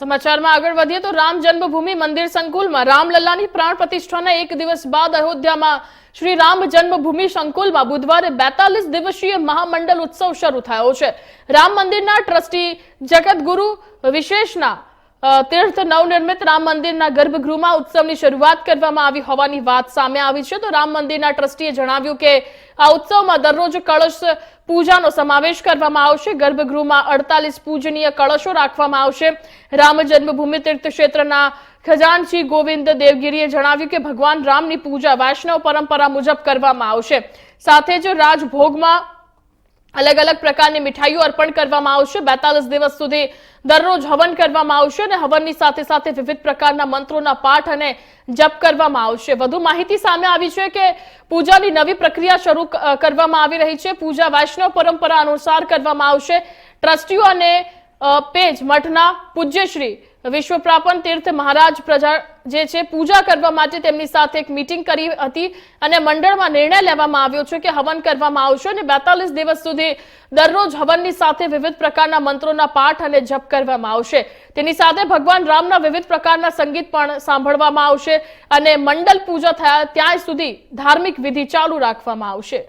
સમાચારમાં આગળ વધીએ તો રામ જન્મભૂમિ મંદિર સંકુલમાં રામલલ્લાની પ્રાણ પ્રતિષ્ઠાના એક દિવસ બાદ અયોધ્યામાં શ્રી રામ જન્મભૂમિ સંકુલમાં બુધવારે બેતાલીસ દિવસીય મહામંડળ ઉત્સવ શરૂ થયો છે. રામ મંદિરના ટ્રસ્ટી જગતગુરુ વિશેષના તીર્થ નવનિર્મિત રામ મંદિરના ગર્ભગૃહમાં ઉત્સવની શરૂઆત કરવામાં આવી હોવાની વાત સામે આવી છે. તો રામ મંદિરના ટ્રસ્ટીએ જણાવ્યું કે આ ઉત્સવમાં દરરોજ કળશ પૂજાનો સમાવેશ કરવામાં આવશે. ગર્ભગૃહમાં અડતાલીસ પૂજનીય કળશો રાખવામાં આવશે. રામ જન્મભૂમિ તીર્થ ક્ષેત્રના ખજાનચી ગોવિંદ દેવગીરીએ જણાવ્યું કે ભગવાન રામની પૂજા વૈષ્ણવ પરંપરા મુજબ કરવામાં આવશે. સાથે જ રાજભોગમાં અલગ અલગ પ્રકારની મીઠાઈઓ અર્પણ કરવામાં આવશે. બેતાલીસ દિવસ સુધી દરરોજ હવન કરવામાં આવશે અને હવનની સાથે સાથે વિવિધ પ્રકારના મંત્રોના પાઠ અને જપ કરવામાં આવશે. વધુ માહિતી સામે આવી છે કે પૂજાની નવી પ્રક્રિયા શરૂ કરવામાં આવી રહી છે. પૂજા વૈષ્ણવ પરંપરા અનુસાર કરવામાં આવશે. ટ્રસ્ટીઓ અને પેજ મઠના પૂજ્યશ્રી વિશ્વપ્રાપન તીર્થ મહારાજ પ્રજા જે છે, પૂજા કરવા માટે તેમની સાથે એક મીટિંગ કરી હતી અને મંડળમાં નિર્ણય લેવામાં આવ્યો છે કે હવન કરવામાં આવશે અને બેતાલીસ દિવસ સુધી દરરોજ હવનની સાથે વિવિધ પ્રકારના મંત્રોના પાઠ અને જપ કરવામાં આવશે. તેની સાથે ભગવાન રામના વિવિધ પ્રકારના સંગીત પણ સાંભળવામાં આવશે અને મંડળ પૂજા થયા ત્યાં સુધી ધાર્મિક વિધિ ચાલુ રાખવામાં આવશે.